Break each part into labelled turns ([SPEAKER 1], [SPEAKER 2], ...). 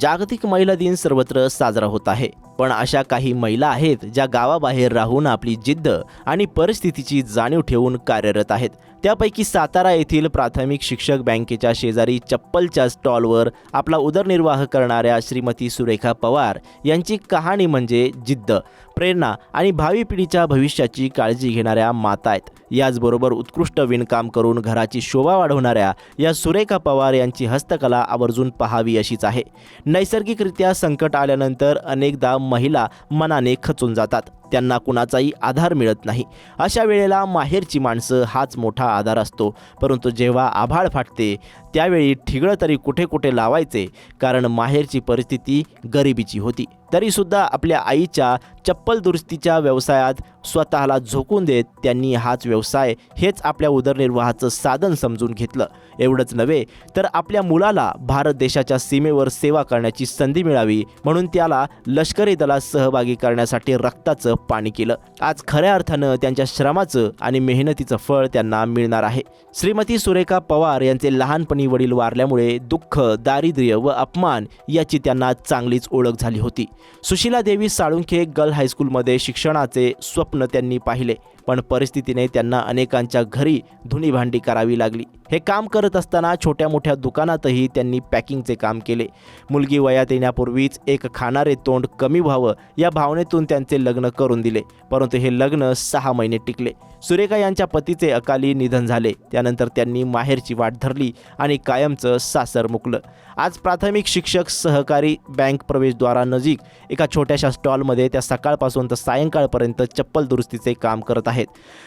[SPEAKER 1] जागतिक महिला दिन सर्वत्र साजरा होत आहे. पण अशा काही महिला आहेत ज्या गावाबाहेर राहून आपली जिद्द आणि परिस्थितीची जाणीव ठेवून कार्यरत आहेत. त्यापैकी सातारा येथील प्राथमिक शिक्षक बँकेच्या शेजारी चप्पलच्या स्टॉलवर आपला उदरनिर्वाह करणाऱ्या श्रीमती सुरेखा पवार यांची कहाणी म्हणजे जिद्द. प्रेरणा आणि भावी पिढीच्या भविष्याची काळजी घेणाऱ्या माता आहेत. याचबरोबर उत्कृष्ट विणकाम करून घराची शोभा वाढवणाऱ्या या सुरेखा पवार यांची हस्तकला आवर्जून पहावी अशीच आहे. नैसर्गिकरित्या संकट आल्यानंतर अनेकदा महिला मनाने खचून जातात. त्यांना कुणाचाही आधार मिळत नाही. अशा वेळेला माहेरची माणसं हाच मोठा आधार असतो. परंतु जेव्हा आभाळ फाटते त्यावेळी ठिगळं तरी कुठे कुठे लावायचे कारण माहेरची परिस्थिती गरिबीची होती. तरीसुद्धा आपल्या आईच्या चप्पल दुरुस्तीच्या व्यवसायात स्वतःला झोकून देत त्यांनी हाच व्यवसाय हेच आपल्या उदरनिर्वाहाचं साधन समजून घेतलं. एवढंच नव्हे तर आपल्या मुलाला भारत देशाच्या सीमेवर सेवा करण्याची संधी मिळावी म्हणून त्याला लष्करी दलात सहभागी करण्यासाठी रक्ताचं पाणी केलं. आज खऱ्या अर्थानं त्यांच्या श्रमाचं आणि मेहनतीचं फळ त्यांना मिळणार आहे. श्रीमती सुरेखा पवार यांचे लहानपणी वडील वारल्यामुळे दुःख दारिद्र्य व अपमान याची त्यांना चांगलीच ओळख झाली होती. सुशीला देवी साळुंखे गर्ल हायस्कूलमध्ये शिक्षणाचे स्वप्न त्यांनी पाहिले पण परिस्थितीने त्यांना अनेकांच्या घरी धुणी भांडी करावी लागली. हे काम करत असताना छोट्या मोठ्या दुकानातही त्यांनी पॅकिंगचे काम केले. मुलगी वयात येण्यापूर्वीच एक खाणारे तोंड कमी व्हावं या भावनेतून त्यांचे लग्न करून दिले परंतु हे लग्न सहा महिने टिकले. सुरेखा यांच्या पतीचे अकाली निधन झाले त्यानंतर त्यांनी माहेरची वाट धरली आणि कायमचं सासर मुकलं. आज प्राथमिक शिक्षक सहकारी बँक प्रवेशद्वारानजीक एका छोट्याशा स्टॉलमध्ये त्या सकाळपासून तर सायंकाळपर्यंत चप्पल दुरुस्तीचे काम करत आहेत.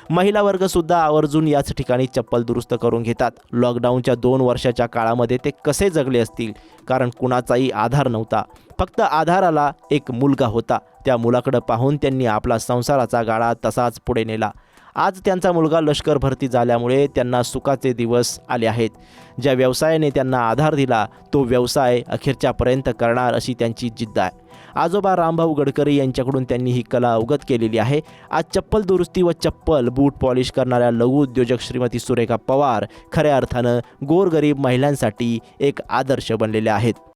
[SPEAKER 1] महिला वर्गसुद्धा आवर्जून याच ठिकाणी चप्पल दुरुस्त करून घेतात. लॉकडाऊनच्या दोन वर्षाच्या काळामध्ये ते कसे जगले असतील? कारण कुणाचाही आधार नव्हता. फक्त आधाराला एक मुलगा होता. त्या मुलाकडं पाहून त्यांनी आपला संसाराचा गाळा तसाच पुढे नेला. आज त्यांचा मुलगा लष्कर भरती झाल्यामुळे त्यांना सुखाचे दिवस आले आहेत. ज्या व्यवसायाने त्यांना आधार दिला तो व्यवसाय अखेरच्यापर्यंत करणार अशी त्यांची जिद्द आहे. आजोबा रामभाऊ गडकरी यांच्याकडून त्यांनी ही कला अवगत केलेली आहे. आज चप्पल दुरुस्ती व चप्पल बूट पॉलिश करणाऱ्या लघु उद्योजक श्रीमती सुरेखा पवार खऱ्या अर्थानं गोरगरीब महिलांसाठी एक आदर्श बनलेले आहेत.